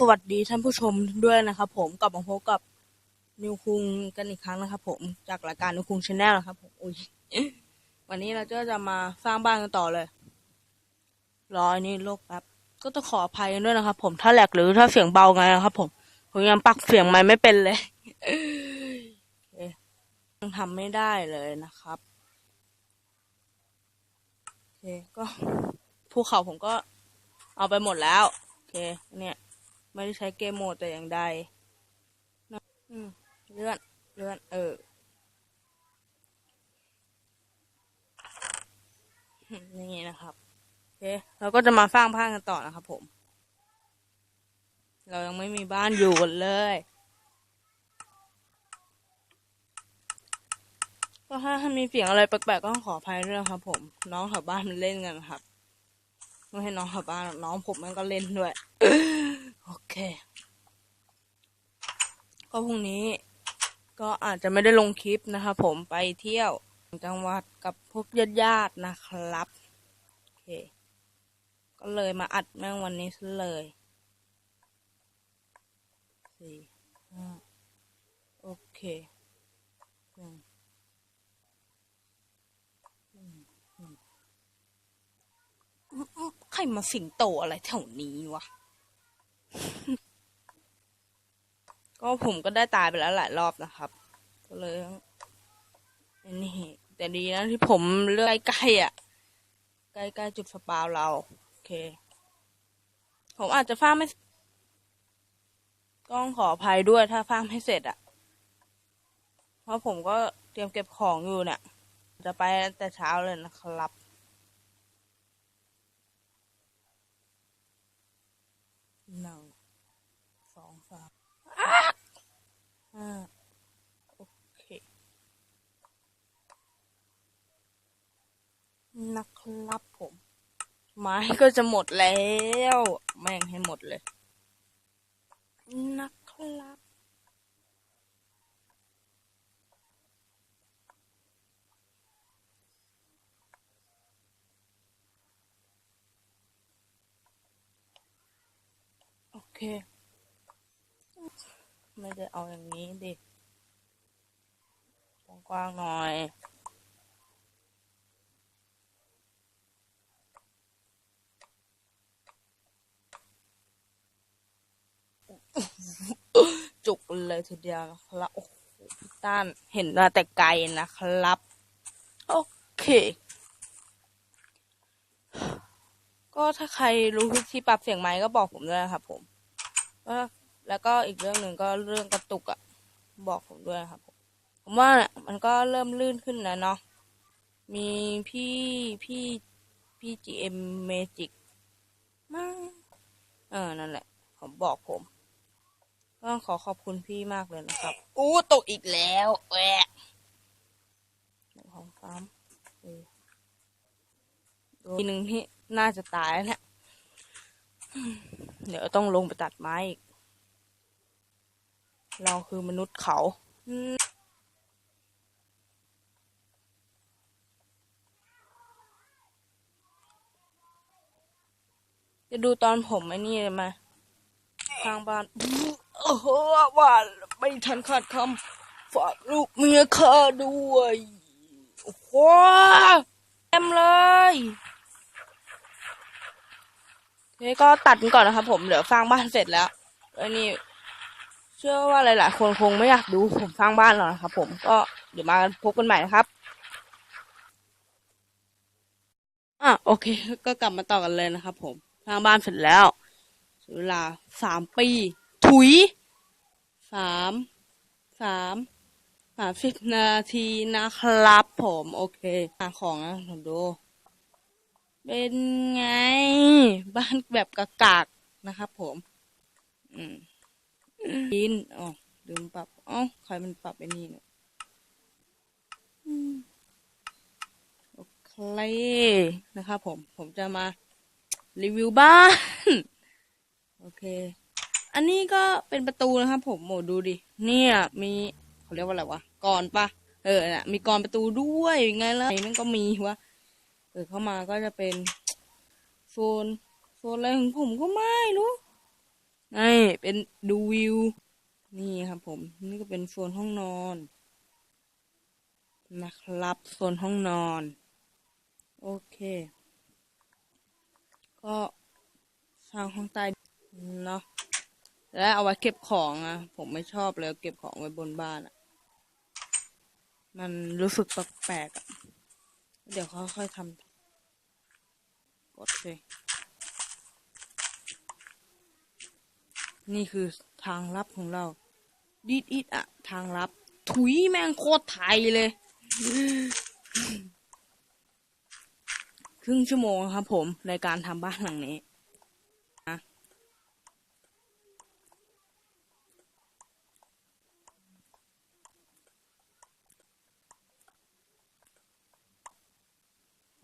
สวัสดีท่านผู้ชมด้วยนะครับผมกลับมาพบกับนิวคุงกันอีกครั้งนะครับผมจากรายการนิวคุงชาแนลนะครับผมอุ้ยวันนี้เราก็จะมาสร้างบ้านกันต่อเลย รออันนี้โลกแป๊บก็ต้องขออภัยกันด้วยนะครับผมถ้าแหลกหรือถ้าเสียงเบาไงนะครับผมผมยังปักเสียงไม่ไม่เป็นเลยยังทำไม่ได้เลยนะครับโอเคก็ภูเขาผมก็เอาไปหมดแล้ว โอเค เนี่ย ไม่ได้ใช้เกมโหมดแต่อย่างใดนะอืมเลื่อนเลื่อนเอออย่างนี้นะครับโอเคเราก็จะมาสร้างบ้านกันต่อนะครับผม เรายังไม่มีบ้านอยู่กันเลยก็ถ้ามีเสียงอะไรแปลกๆก็ขออภัยด้วยครับ ผม น้องแถวบ้านมันเล่นกันครับ ไม่ให้น้องแถวบ้านน้องผมมันก็เล่นด้วย โอเค ก็พรุ่งนี้ก็อาจจะไม่ได้ลงคลิปนะครับผมไปเที่ยวจังหวัดกับพวกญาติๆนะครับ โอเค ก็เลยมาอัดแม่งวันนี้ซะเลยสี่ห้าโอเคหนึ่งอืมอืมอืมอืมใครมาสิงโตอะไรแถวนี้วะ ก็ผมก็ได้ตายไปแล้วหลายรอบนะครับ ก็เลยนี่ แต่ดีนะที่ผมเลือกใกล้ๆอะ ใกล้ๆจุดสปาวเรา โอเค ผมอาจจะฟาไม่ก็ต้องขออภัยด้วยถ้าฟาไม่เสร็จอะ เพราะผมก็เตรียมเก็บของอยู่เนี่ย จะไปแต่เช้าเลยนะครับหนึ่งสองสามห้าโอเค นะครับผม ไม้ก็จะหมดแล้ว แม่งให้หมดเลย นะครับ โอเค ไม่ได้เอาอย่างนี้ดิกว้างๆหน่อย จุก เลยทีเดียวนะครับโอ้โหพี่ต้านเห็นมาแต่ไกลนะครับ โอเค ก็ถ้าใครรู้วิธีปรับเสียงไมค์ก็บอกผมด้วยนะครับ ผมแล้วก็อีกเรื่องหนึ่งก็เรื่องกระตุกอะบอกผมด้วยครับผมผมว่ามันก็เริ่มลื่นขึ้นแล้วเนาะมีพี่พี่พี่ GM Magic มั้งเออนั่นแหละ ผมบอกผม ก็ขอขอบคุณพี่มากเลยนะครับ อู้ตกอีกแล้วแหวะหนึ่งของสามสี่ทีหนึ่งที่น่าจะตายแล้วเนี่ยเดี๋ยวต้องลงไปตัดไม้อีก เราคือมนุษย์เขาอืมจะดูตอนผมไอ้นี่เลยมาข้างบ้าน โอ้โหว่าไม่ทันขาดคำฝากลูกเมียข้าด้วย โอ้โหเต็มเลยโอเคก็ตัดกันก่อนนะครับผมเดี๋ยวสร้างบ้านเสร็จแล้วอ้นี่เชื่อว่าหลาย ๆ คนคงไม่อยากดูผมสร้างบ้านหรอกนะครับผมก็เดี๋ยวมาพบกันใหม่นะครับอะโอเค ก็กลับมาต่อกันเลยนะครับผมสร้างบ้านเสร็จแล้วเวลาสามปี ถุยสามสามสามสิบนาทีนะครับ ผมโอเคหาของนะผมดู เป็นไง บ้านแบบกากๆนะครับ ผม อืมดินอ๋อลืมปรับอ๋อใครมันปรับไอ้นี่เนี่ยโอเคนะครับผม ผมจะมารีวิวบ้าน โอเค อันนี้ก็เป็นประตูนะครับ ผมโหดูดิ เนี่ยมีเขาเรียกว่าอะไรวะกรอนปะเออนะมีกรอนประตูด้วยไงล่ะมันก็มีวะเปิดเข้ามาก็จะเป็นโซนโซนอะไรของผมก็ไม่รู้นี่เป็นดูวิว นี่ครับ ผม นี่ก็เป็นโซนห้องนอนนะครับโซนห้องนอน โอเค ก็สร้างห้องใต้เนาะ และเอาไว้เก็บของอะผมไม่ชอบเลยเก็บของไว้บนบ้านอะมันรู้สึกแปลกๆอะเดี๋ยวค่อยๆทำกดเลยนี่คือทางลับของเราดีดอิดอะทางลับ ถุยแม่งโคตรไทยเลย ครึ่งชั่วโมงครับผม ในการทำบ้านหลังนี้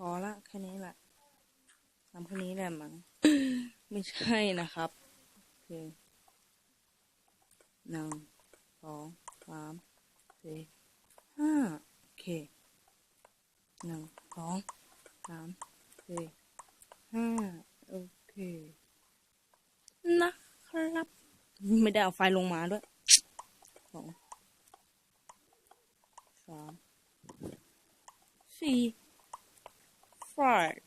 อละแค่นี้แหละทำแค่นี้แหละมั้งไม่ใช่นะครับโอเคหนึ่งสองสามสี่ห้าโอเคหนึ่งสองสามสี่ห้าโอเคนะครับ ไม่ได้เอาไฟลงมาด้วยสองสามสี่ five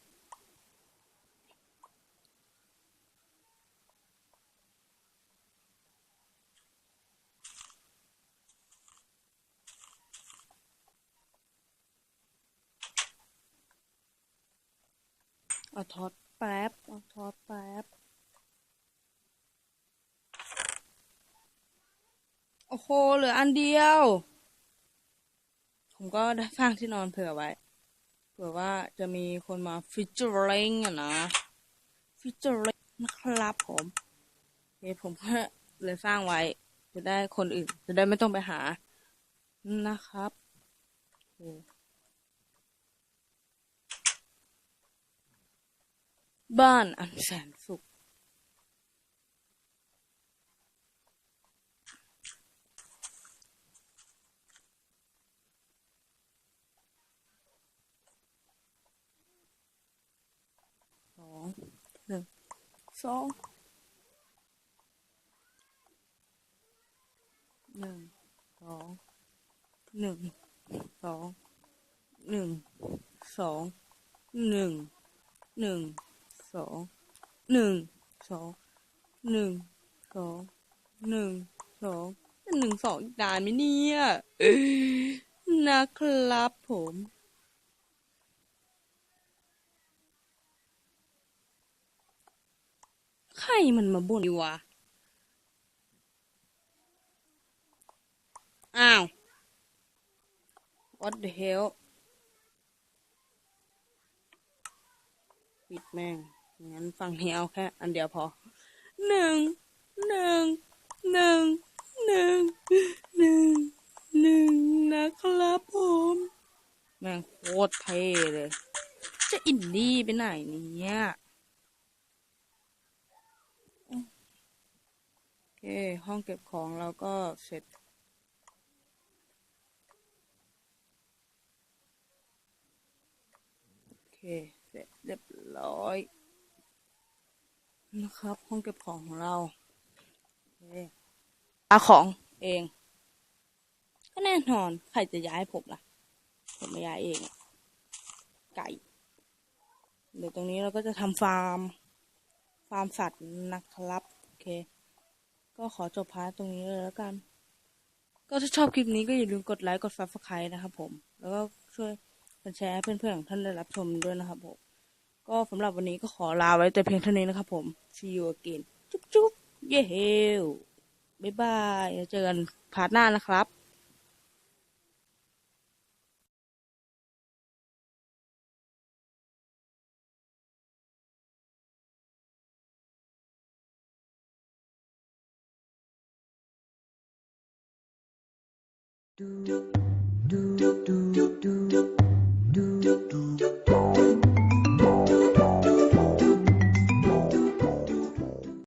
เอาทอดแป๊บเอาทอดแป๊บโอ้โห เหลืออันเดียว ผมก็ได้สร้างที่นอนเผื่อไว้ เผื่อว่าจะมีคนมาฟิชเจอริงอะนะฟิชเจอริงนะครับผมโอเคผมก็เลยสร้างไว้ จะได้คนอื่น จะได้ไม่ต้องไปหา นะครับโอเคบ้านอันแสนสุข สอง หนึ่งสองหนึ่งสองหนึ่งสองหนึ่งสองหนึ่งหนึ่งสองหนึ่งสองหนึ่งสองหนึ่งสองหนึ่งสองอีกนานไหมเนี่ยเอ้ยนะครับผม ใครมันมาบ่นดีวะ อ้าว what the hell ปิดแม่ง งั้นฟังนี้เอาแค่ อันเดียวพอ หนึ่ง หนึ่ง หนึ่ง หนึ่ง หนึ่ง หนึ่งนะครับผม แม่งโคตรเท่เลย จะอินดี้ไปไหนเนี่ย โอเค ห้องเก็บของเราก็เสร็จ โอเค เสร็จเรียบร้อย นะครับ ห้องเก็บของของเราโอเคอาของเอง ก็แน่นอน ใครจะย้ายผมล่ะ ผมไม่ย้ายเอง ไก่ เดี๋ยวตรงนี้เราก็จะทำฟาร์ม ฟาร์มสัตว์นะครับ โอเค ก็ขอจบพาร์ทตรงนี้เลยแล้วกัน ก็ถ้าชอบคลิปนี้ก็อย่าลืมกดไลค์กดฟับสไครนะครับผม แล้วก็ช่วยกันแชร์ให้เพื่อนๆของท่านได้รับชมด้วยนะครับผม ก็สำหรับวันนี้ก็ขอลาไว้แต่เพียงเท่านี้นะครับผม see you again จุ๊บจุ๊บเย้เฮลบ๊ายบายเจอกันพาร์ทหน้านะครับ do do do.